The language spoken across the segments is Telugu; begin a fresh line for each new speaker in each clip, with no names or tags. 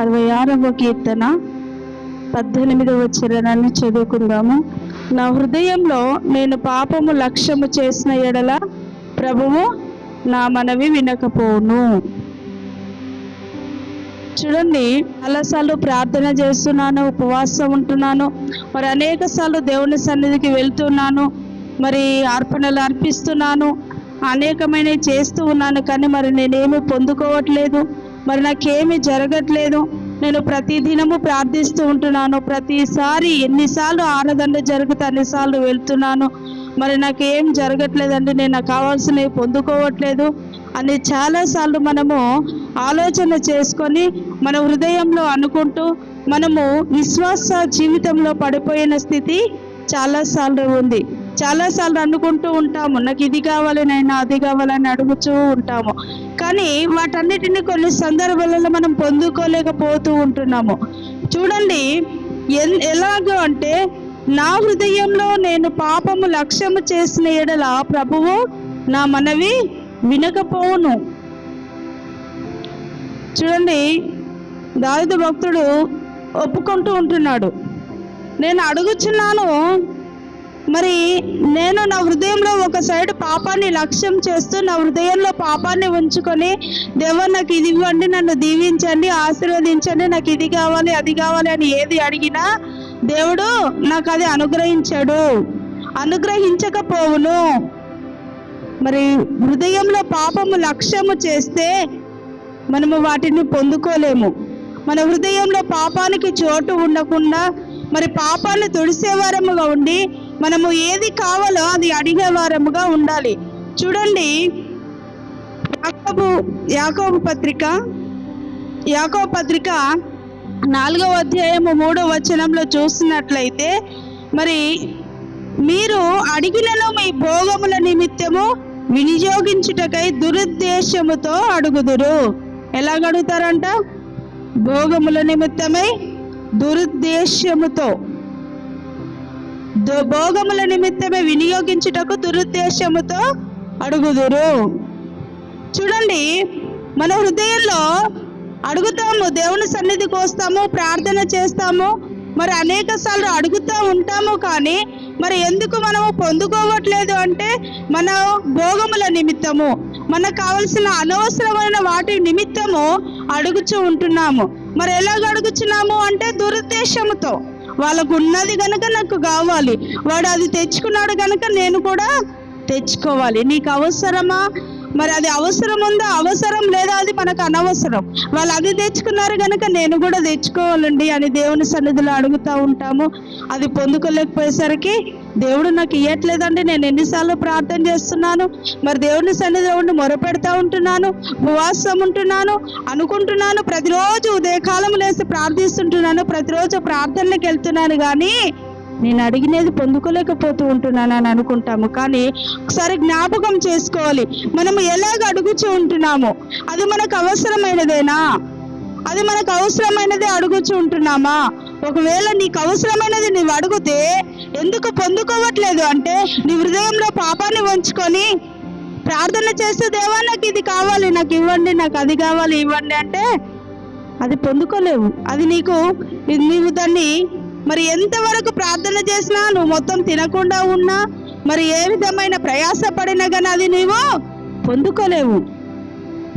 అరవై ఆరవ కీర్తన పద్దెనిమిదవ చరణాన్ని చదువుకుందాము. నా హృదయంలో నేను పాపము లక్ష్యము చేసిన ఎడల ప్రభువు నా మనవి వినకపోను చూడండి చాలాసార్లు ప్రార్థన చేస్తున్నాను ఉపవాసం ఉంటున్నాను మరి అనేక సార్లు దేవుని సన్నిధికి వెళ్తున్నాను మరి అర్పణలు అర్పిస్తున్నాను అనేకమైనవి చేస్తూ ఉన్నాను కానీ మరి నేనేమి పొందుకోవట్లేదు. మరి నాకేమి జరగట్లేదు. నేను ప్రతి దినము ప్రార్థిస్తూ ఉంటున్నాను. ప్రతిసారి ఎన్నిసార్లు ఆరాధనలు జరుగుతా అన్నిసార్లు వెళ్తున్నాను. మరి నాకు ఏం జరగట్లేదండి. నేను నాకు కావాల్సినవి పొందుకోవట్లేదు. అని చాలాసార్లు మనము ఆలోచన చేసుకొని మన హృదయంలో అనుకుంటూ మనము విశ్వాస జీవితంలో పడిపోయిన స్థితి చాలాసార్లు ఉంది. చాలాసార్లు అనుకుంటూ ఉంటాము నాకు ఇది కావాలి నేను అది కావాలని అడుగుతూ ఉంటాము. కానీ వాటన్నిటిని కొన్ని సందర్భాలలో మనం పొందుకోలేకపోతూ ఉంటున్నాము. చూడండి ఎన్ ఎలాగో అంటే నా హృదయంలో నేను పాపము లక్ష్యము చేసిన ఎడల ప్రభువు నా మనవి వినకపోవును. చూడండి దావిద భక్తుడు ఒప్పుకుంటూ ఉంటున్నాడు. నేను అడుగుచున్నాను మరి నేను నా హృదయంలో ఒక సైడ్ పాపాన్ని లక్ష్యం చేస్తూ నా హృదయంలో పాపాన్ని ఉంచుకొని దేవ నాకు ఇది ఇవ్వండి నన్ను దీవించండి ఆశీర్వదించండి నాకు ఇది కావాలి అది కావాలి అని ఏది అడిగినా దేవుడు నాకు అది అనుగ్రహించాడు అనుగ్రహించకపోవును. మరి హృదయంలో పాపము లక్ష్యము చేస్తే మనము వాటిని పొందుకోలేము. మన హృదయంలో పాపానికి చోటు ఉండకుండా మరి పాపాన్ని తుడిసేవారముగా ఉండి మనము ఏది కావాలో అది అడిగేవారముగా ఉండాలి. చూడండి యాకోబు యాకోబు పత్రిక యాకోబు పత్రిక నాలుగవ అధ్యాయము మూడవ వచనంలో చూస్తున్నట్లయితే మరి మీరు అడిగినను మీ భోగముల నిమిత్తము వినియోగించుటకై దురుద్దేశముతో అడుగుదురు. ఎలా అడుగుతారంట? భోగముల నిమిత్తమై దురుద్దేశముతో. భోగముల నిమిత్తమే వినియోగించుటకు దురుద్దేశముతో అడుగుదురు. చూడండి మన హృదయంలో అడుగుతాము దేవుని సన్నిధికి వస్తాము ప్రార్థన చేస్తాము మరి అనేక సార్లు అడుగుతూ ఉంటాము కానీ మరి ఎందుకు మనము పొందుకోవట్లేదు అంటే మన భోగముల నిమిత్తము మనకు కావలసిన అనవసరమైన వాటి నిమిత్తము అడుగుచూ ఉంటున్నాము. మరి ఎలాగ అడుగుచున్నాము అంటే దురుద్దేశముతో. వాళ్ళకు ఉన్నది కనుక నాకు కావాలి. వాడు అది తెచ్చుకున్నాడు కనుక నేను కూడా తెచ్చుకోవాలి. నీకు అవసరమా? మరి అది అవసరం ఉందా? అవసరం లేదా అది మనకు అనవసరం. వాళ్ళు అది తెచ్చుకున్నారు కనుక నేను కూడా తెచ్చుకోవాలండి అని దేవుని సన్నిధిలో అడుగుతూ ఉంటాము. అది పొందుకోలేకపోయేసరికి దేవుడు నాకు ఇవ్వట్లేదండి నేను ఎన్నిసార్లు ప్రార్థన చేస్తున్నాను. మరి దేవుని సన్నిధిలో ఉండి మొరపెడతా ఉంటున్నాను. ఉపవాసం ఉంటున్నాను. అనుకుంటున్నాను. ప్రతిరోజు ఉదయకాలం లేసి ప్రార్థిస్తుంటున్నాను. ప్రతిరోజు ప్రార్థనలకు వెళ్తున్నాను కానీ నేను అడిగినది పొందుకోలేకపోతూ ఉంటున్నాను అని అనుకుంటాము. కానీ ఒకసారి జ్ఞాపకం చేసుకోవాలి. మనము ఎలాగ అడుగుచూ ఉంటున్నాము అది మనకు అవసరమైనదేనా? అది మనకు అవసరమైనదే అడుగుచూ ఉంటున్నామా? ఒకవేళ నీకు అవసరమైనది నీవు అడిగితే ఎందుకు పొందుకోవట్లేదు అంటే నీ హృదయంలో పాపాన్ని ఉంచుకొని ప్రార్థన చేస్తే దేవా నాకు ఇది కావాలి నాకు ఇవ్వండి నాకు అది కావాలి ఇవ్వండి అంటే అది పొందుకోలేవు. అది నీకు నీవు దాన్ని మరి ఎంతవరకు ప్రార్థన చేసినా నువ్వు మొత్తం తినకుండా ఉన్నా మరి ఏ విధమైన ప్రయాస పడినా కానీ అది నీవు పొందుకోలేవు.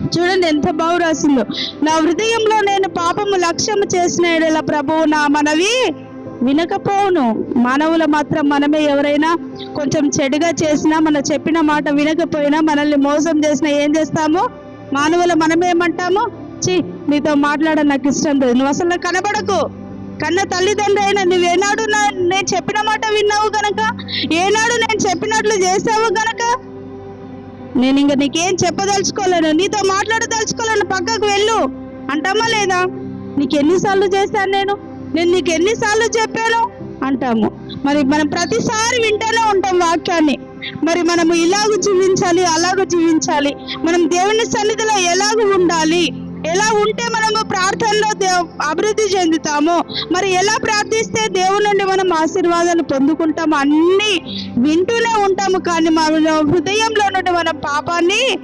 చూడండి ఎంత బాగు రాసిందో. నా హృదయంలో నేను పాపము లక్ష్యము చేసిన ఎడల ప్రభువు నా మనవి వినకపోవును. మానవుల మాత్రం మనమే ఎవరైనా కొంచెం చెడుగా చేసినా మన చెప్పిన మాట వినకపోయినా మనల్ని మోసం చేసినా ఏం చేస్తాము? మానవుల మనమేమంటాము? చి నీతో మాట్లాడ నాకు ఇష్టం లేదు. నువ్వు అసలు కనబడకు. కన్న తల్లిదండ్రి అయినా నువ్వేనాడు నా నేను చెప్పిన మాట విన్నావు గనక? ఏనాడు నేను చెప్పినట్లు చేసావు గనక? నేను ఇంక నీకేం చెప్పదలుచుకోలేను. నీతో మాట్లాడదలుచుకోలేను. పక్కకు వెళ్ళు. అంటామా లేదా? నీకు ఎన్నిసార్లు చేశాను నేను? నేను నీకు ఎన్నిసార్లు చెప్పాను? అంటాము. మరి మనం ప్రతిసారి వింటూనే ఉంటాం వాక్యాన్ని. మరి మనము ఇలాగ జీవించాలి అలాగ జీవించాలి. మనం దేవుని సన్నిధిలో ఎలాగ ఉండాలి? ఎలా ఉంటే మనము ప్రార్థనలో అభివృద్ధి చెందుతాము మరి ఎలా ప్రార్థిస్తే దేవుని నుండి మనం ఆశీర్వాదాలు పొందుకుంటాము అన్నీ వింటూనే ఉంటాము. కానీ మన హృదయంలో నుండి మన పాపాన్ని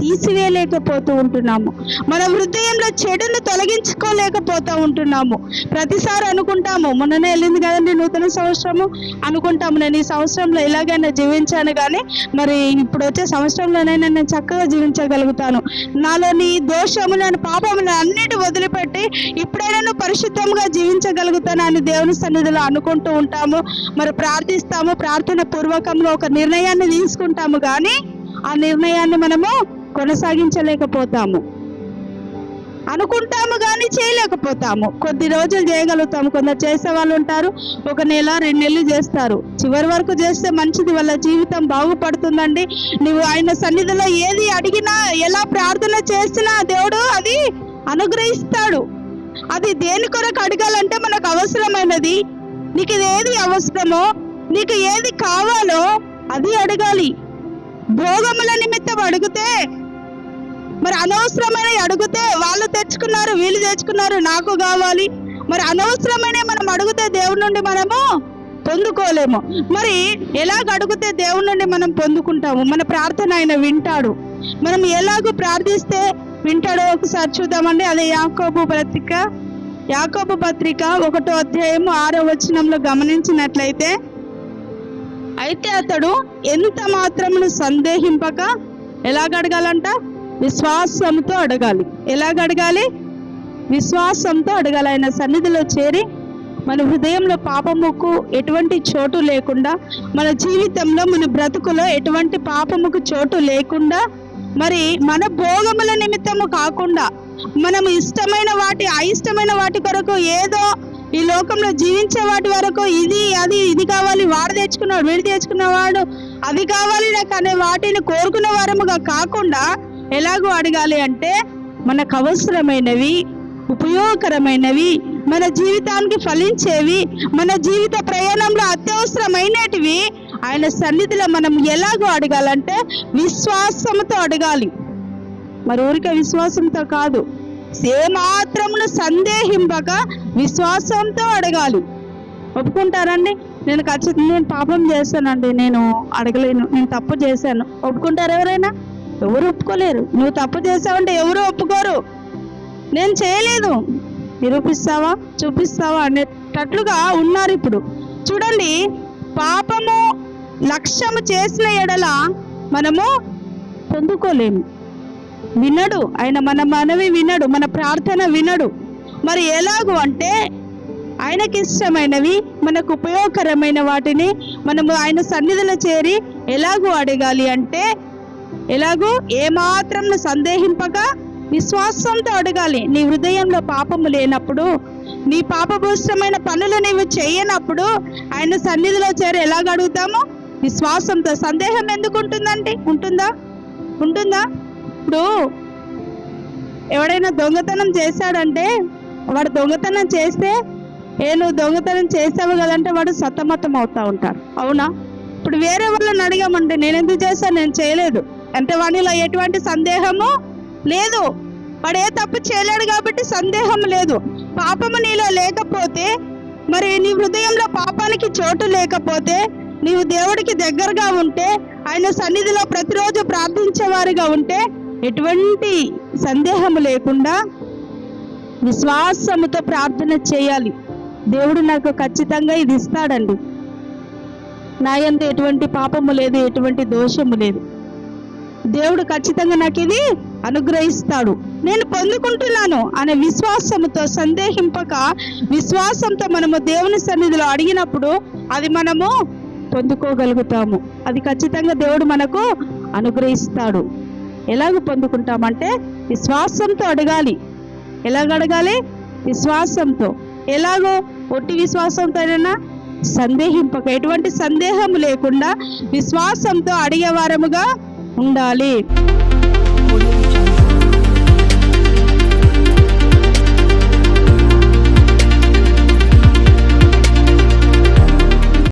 తీసివేయలేకపోతూ ఉంటున్నాము. మన హృదయంలో చెడును తొలగించుకోలేకపోతూ ఉంటున్నాము. ప్రతిసారి అనుకుంటాము మొన్ననే వెళ్ళింది కదండి నూతన సంవత్సరము. అనుకుంటాము నేను ఈ సంవత్సరంలో ఎలాగైనా జీవించాను కానీ మరి ఇప్పుడు వచ్చే సంవత్సరంలోనైనా నేను చక్కగా జీవించగలుగుతాను. నాలోని దోషములను పాపములను అన్నిటి వదిలిపెట్టి ఇప్పుడైనా పరిశుద్ధంగా జీవించగలుగుతాను అని దేవుని సన్నిధిలో అనుకుంటూ ఉంటాము. మరి ప్రార్థిస్తాము ప్రార్థన పూర్వకంగా ఒక నిర్ణయాన్ని తీసుకుంటాము కానీ ఆ నిర్ణయాన్ని మనము కొనసాగించలేకపోతాము. అనుకుంటాము కానీ చేయలేకపోతాము. కొద్ది రోజులు చేయగలుగుతాము. కొందరు చేసే వాళ్ళు ఉంటారు. ఒక నెల రెండు నెలలు చేస్తారు. చివరి వరకు చేస్తే మంచిది. వాళ్ళ జీవితం బాగుపడుతుందండి. నువ్వు ఆయన సన్నిధిలో ఏది అడిగినా ఎలా ప్రార్థన చేసినా దేవుడు అది అనుగ్రహిస్తాడు. అది దేని కొరకు అడగాలంటే మనకు అవసరమైనది. నీకు ఇది ఏది అవసరమో నీకు ఏది కావాలో అది అడగాలి. భోగముల నిమిత్తం అడిగితే మరి అనవసరమైన అడిగితే వాళ్ళు తెచ్చుకున్నారు వీళ్ళు తెచ్చుకున్నారు నాకు కావాలి. మరి అనవసరమైన మనం అడిగితే దేవుడి నుండి మనము పొందుకోలేము. మరి ఎలాగ అడిగితే దేవుడి నుండి మనం పొందుకుంటాము? మన ప్రార్థన ఆయన వింటాడు. మనం ఎలాగో ప్రార్థిస్తే వింటాడో ఒకసారి చూద్దామండి. అదే యాకోబు పత్రిక యాకోబు పత్రిక ఒకటో అధ్యాయము ఆరో వచనంలో గమనించినట్లయితే అయితే అతడు ఎంత మాత్రమును సందేహింపక? ఎలాగడగాలంట విశ్వాసంతో అడగాలి. ఎలాగడగాలి విశ్వాసంతో అడగాలి. ఆయన సన్నిధిలో చేరి మన హృదయంలో పాపముకు ఎటువంటి చోటు లేకుండా మన జీవితంలో మన బ్రతుకులో ఎటువంటి పాపముకు చోటు లేకుండా మరి మన భోగముల నిమిత్తము కాకుండా మనం ఇష్టమైన వాటి అయిష్టమైన వాటి కొరకు ఏదో ఈ లోకంలో జీవించే వాటి వరకు ఇది అది ఇది కావాలి వాడు తెచ్చుకున్నాడు వీడు తెచ్చుకున్నవాడు అది కావాలి నాకు అనే వాటిని కోరుకున్న వారముగా కాకుండా ఎలాగో అడగాలి అంటే మనకు అవసరమైనవి ఉపయోగకరమైనవి మన జీవితానికి ఫలించేవి మన జీవిత ప్రయాణంలో అత్యవసరమైనటివి ఆయన సన్నిధిలో మనం ఎలాగో అడగాలంటే విశ్వాసంతో అడగాలి. మరి ఊరికే విశ్వాసంతో కాదు. ఏమాత్రమును సందేహింపక విశ్వాసంతో అడగాలి. ఒప్పుకుంటారండి? నేను ఖచ్చితంగా నేను పాపం చేస్తానండి నేను అడగలేను. నేను తప్పు చేశాను. ఒప్పుకుంటారు ఎవరైనా? ఎవరు ఒప్పుకోలేరు. నువ్వు తప్పు చేసావంటే ఎవరు ఒప్పుకోరు? నేను చేయలేదు. నిరూపిస్తావా? చూపిస్తావా? అనేటట్లుగా ఉన్నారు ఇప్పుడు. చూడండి పాపము లక్ష్యము చేసిన ఎడల మనము పొందుకోలేము. వినడు. ఆయన మన మనవి వినడు. మన ప్రార్థన వినడు. మరి ఎలాగూ అంటే ఆయనకి ఇష్టమైనవి మనకు ఉపయోగకరమైన వాటిని మనము ఆయన సన్నిధిలో చేరి ఎలాగూ అడగాలి అంటే ఎలాగూ ఏమాత్రం సందేహింపక విశ్వాసంతో అడగాలి. నీ హృదయంలో పాపము లేనప్పుడు నీ పాపభూష్టమైన పనులు నీవు చేయనప్పుడు ఆయన సన్నిధిలో చేరి ఎలాగ అడుగుతాము? విశ్వాసంతో. సందేహం ఎందుకు ఉంటుందండి? ఉంటుందా? ఉంటుందా? ఇప్పుడు ఎవడైనా దొంగతనం చేశాడంటే వాడు దొంగతనం చేస్తే ఏ నువ్వు దొంగతనం చేసావు కదంటే వాడు సతమతం అవుతా ఉంటారు అవునా? ఇప్పుడు వేరే వాళ్ళని అడిగామంటే నేను ఎందుకు చేశాను? నేను చేయలేదు. అంటే వాణిలో ఎటువంటి సందేహము లేదు. వాడు ఏ తప్పు చేయలేడు కాబట్టి సందేహం లేదు. పాపము నీలో లేకపోతే మరి నీ హృదయంలో పాపానికి చోటు లేకపోతే నీవు దేవుడికి దగ్గరగా ఉంటే ఆయన సన్నిధిలో ప్రతిరోజు ప్రార్థించేవారిగా ఉంటే ఎటువంటి సందేహము లేకుండా విశ్వాసముతో ప్రార్థన చేయాలి. దేవుడు నాకు ఖచ్చితంగా ఇది ఇస్తాడండి. నా యందు ఎటువంటి పాపము లేదు ఎటువంటి దోషము లేదు. దేవుడు ఖచ్చితంగా నాకు ఇది అనుగ్రహిస్తాడు. నేను పొందుకుంటున్నాను అనే విశ్వాసముతో సందేహింపక విశ్వాసంతో మనము దేవుని సన్నిధిలో అడిగినప్పుడు అది మనము పొందుకోగలుగుతాము. అది ఖచ్చితంగా దేవుడు మనకు అనుగ్రహిస్తాడు. ఎలాగ పొందుకుంటామంటే విశ్వాసంతో అడగాలి. ఎలాగ అడగాలి? విశ్వాసంతో. ఎలాగో ఒట్టి విశ్వాసంతోనైనా సందేహింపక ఎటువంటి సందేహం లేకుండా విశ్వాసంతో అడిగేవారముగా ఉండాలి.